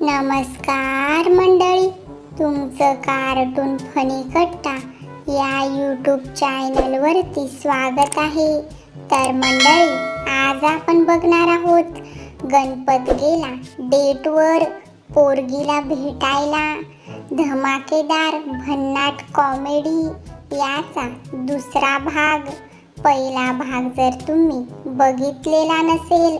नमस्कार मंडळी तुमचं कार्टून फनी कट्टा या यूट्यूब चॅनलवरती स्वागत आहे. तर मंडळी आज आपण बघणार आहोत गणपत गेला डेटवर पोरगीला भेटायला. धमाकेदार भन्नाट कॉमेडी याचा दुसरा भाग. पहिला भाग जर तुम्ही बघितलेला नसेल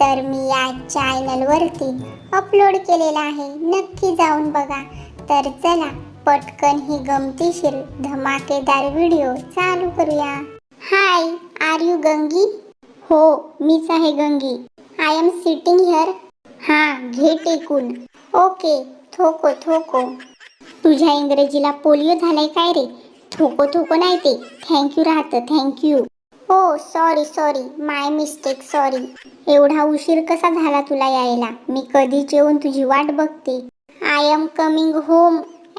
तर मी या चॅनलवरती अपलोड केलेला आहे. नक्की जाऊन बघा. तर चला पटकन ही गमतीशीर धमाकेदार व्हिडिओ चालू करूया. हाय आर यू गंगी हो मीच आहे Gangi. I am sitting here हां घे टेकून. ओके थोको थोको. तुझ्या इंग्रजीला पोलिओ झालाय काय रे? थोको थोको नाही ते. थँक्यू राहतं थँक्यू हो sorry sorry my mistake sorry एवढा उशीर कसा झाला तुला यायला? मी कधीच येऊन तुझी वाट बघते? I am coming home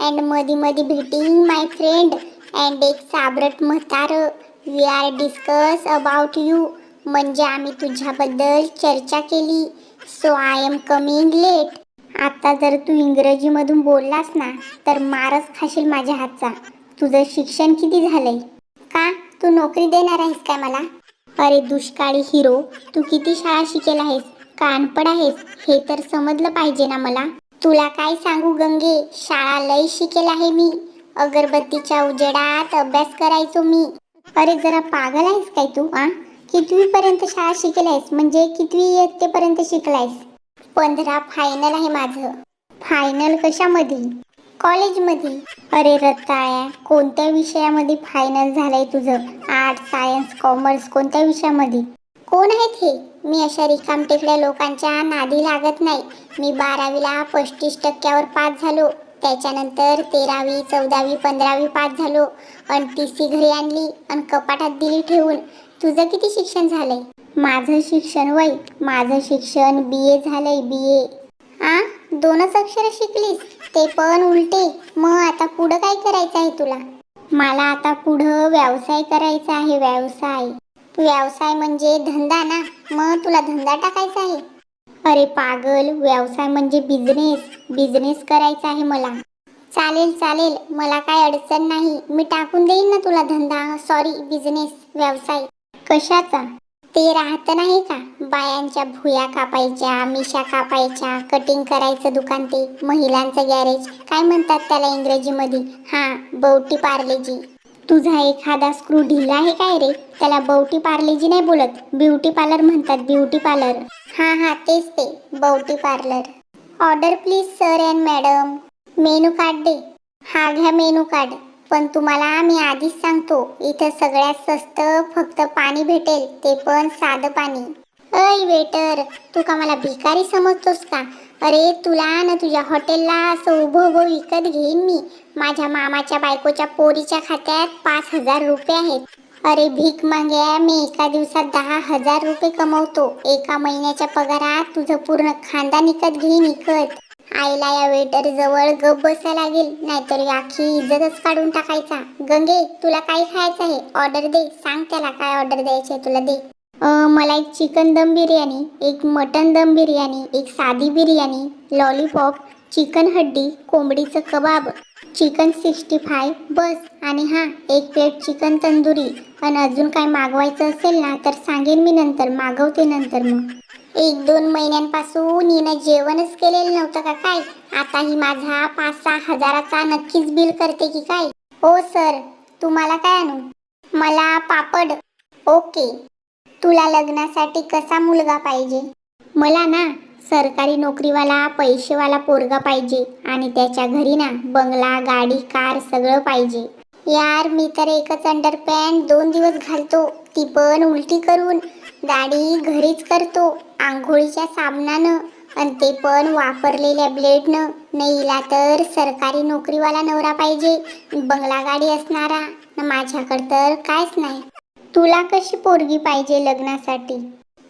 and मधी मधी भेटिंग माय फ्रेंड अँड एक साबरट म्हातारं. We are discuss about you म्हणजे आम्ही तुझ्याबद्दल चर्चा केली. So I am coming late आता जर तू इंग्रजीमधून बोललास ना तर मारच खाशील माझ्या हातचा. तुझं शिक्षण किती झालंय? का? तू नोकरी देणार आहेस काय मला? अरे दुष्काळी हिरो तू किती शाळा शिकेल आहेस? कानपड आहेस? हे तर समजलं पाहिजे ना मला. तुला काय सांगू गंगे? शाळा लय शिकेल आहे मी. अगरबत्तीच्या उजेडात अभ्यास करायचो मी. अरे जरा पागल आहेस काय तू आ? कितवी पर्यंत शाळा शिकेल आहेस? म्हणजे कितवी इयत्तेपर्यंत शिकलायस? पंधरा फायनल आहे माझं. फायनल कशामध्ये? कॉलेजमध्ये. अरे रताळ्या कोणत्या विषयामध्ये फायनल झालंय तुझं? आर्ट सायन्स कॉमर्स कोणत्या विषयामध्ये? कोण आहेत हे? मी अशा रिकामटेकड्या लोकांच्या नादी लागत नाही. मी बारावीला पस्तीस टक्क्यावर पास झालो. त्याच्यानंतर तेरावी चौदावी पंधरावी पास झालो. आणि टी सी घरी आणली आणि कपाटात दिली ठेवून. तुझं किती शिक्षण झालंय? माझं शिक्षण वय. माझं शिक्षण बी ए झालंय बी ए आ? दोनच अक्षरं शिकलीस? ते पण उलटे. मग आता पुढं काय करायचं आहे तुला? मला आता पुढं व्यवसाय करायचा आहे व्यवसाय. व्यवसाय म्हणजे धंदा ना? मग तुला धंदा टाकायचा आहे? अरे पागल व्यवसाय म्हणजे बिझनेस बिझनेस करायचा आहे मला. चालेल चालेल. मला काय अडचण नाही. मी टाकून देईन ना तुला धंदा. सॉरी बिझनेस व्यवसाय. कशाचा? ते राहतं नाही का? बायांच्या भुया कापायच्या मिशा कापायच्या कटिंग करायचं दुकान ते महिलांचं गॅरेज काय म्हणतात त्याला इंग्रजीमध्ये? हां बवटी पार्लेजी. तुझा एखादा स्क्रू ढिला आहे काय रे? त्याला बवटी पार्लेजी नाही बोलत. ब्युटी पार्लर म्हणतात ब्युटी पार्लर. हां हां तेच ते बवटी parlour. Order please sir and madam. Menu card दे. हा घ्या मेनू कार्ड. पण तुम्हाला मी आधीच सांगतो इथं सगळ्यात स्वस्त फक्त पाणी भेटेल ते पण साधं पाणी. अय वेटर तू का मला भिकारी समजतोस का? अरे तुला ना तुझ्या हॉटेलला असं उभं उभं विकत घेईन मी. माझ्या मामाच्या बायकोच्या पोरीच्या खात्यात पाच हजार रुपये आहेत. अरे भीक माग्या मी एका दिवसात दहा हजार रुपये कमवतो. एका महिन्याच्या पगारात तुझं पूर्ण खानदान विकत घेईन इकत. आईला या वेटर जवळ गप बसायला लागेल नाहीतर आखी इज्जतच काढून टाकायचा. गंगे तुला काय खायचं आहे? ऑर्डर दे. सांग त्याला काय ऑर्डर द्यायची आहे तुला दे. मला एक चिकन दम बिर्याणी एक मटन दम बिर्याणी एक साधी बिर्याणी लॉलीपॉप चिकन हड्डी कोंबडीचं कबाब चिकन सिक्स्टी फाय बस. आणि हां एक प्लेट चिकन तंदुरी. आणि अजून काय मागवायचं असेल ना तर सांगेन मी नंतर मागवते नंतर मग. एक दोन महिन्यांपासून हिनं जेवणच केलेलं नव्हतं का काय? आता ही माझा पाच सहा हजाराचा नक्कीच बिल करते की काय? हो सर तुम्हाला काय आणू? मला पापड. ओके. तुला लग्नासाठी कसा मुलगा पाहिजे? मला ना सरकारी नोकरीवाला पैसेवाला पोरगा पाहिजे आणि त्याच्या घरी ना बंगला गाडी कार सगळं पाहिजे. यार मी तर एकच अंडरपॅन्ट दोन दिवस घालतो. ती पण उलटी करून. गाडी घरीच करतो आंघोळीच्या साबणानं. आणि ते पण वापरलेल्या ब्लेडनं. नाहीला तर सरकारी नोकरीवाला नवरा पाहिजे बंगला गाडी असणारा. न माझ्याकडं तर कायच नाही. तुला कशी पोरगी पाहिजे लग्नासाठी?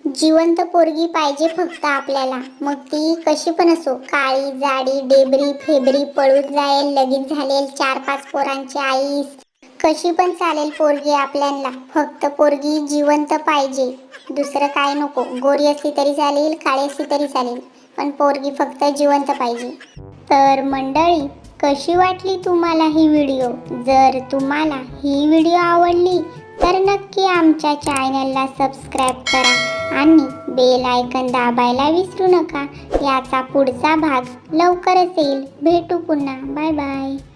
जिवंत पोरगी पाहिजे फक्त आपल्याला. मग ती कशी पण असो काळी जाडी डेबरी फेबरी पळून जाईल लगीन झालेल चार पाच पोरांची आईस. कशी पण चालेल पोरगी आपल्याला फक्त पोरगी जिवंत पाहिजे. दुसरं काय नको. गोरी असली तरी चालेल काळी असली तरी चालेल. पण पोरगी फक्त जिवंत पाहिजे. तर मंडळी कशी वाटली तुम्हाला ही व्हिडिओ? जर तुम्हाला ही व्हिडिओ आवडली तर नक्की आमच्या चॅनलला सबस्क्राईब करा आणि बेल आयकन दाबायला विसरू नका. याचा पुढचा भाग लवकरच येईल. भेटू पुन्हा. Bye bye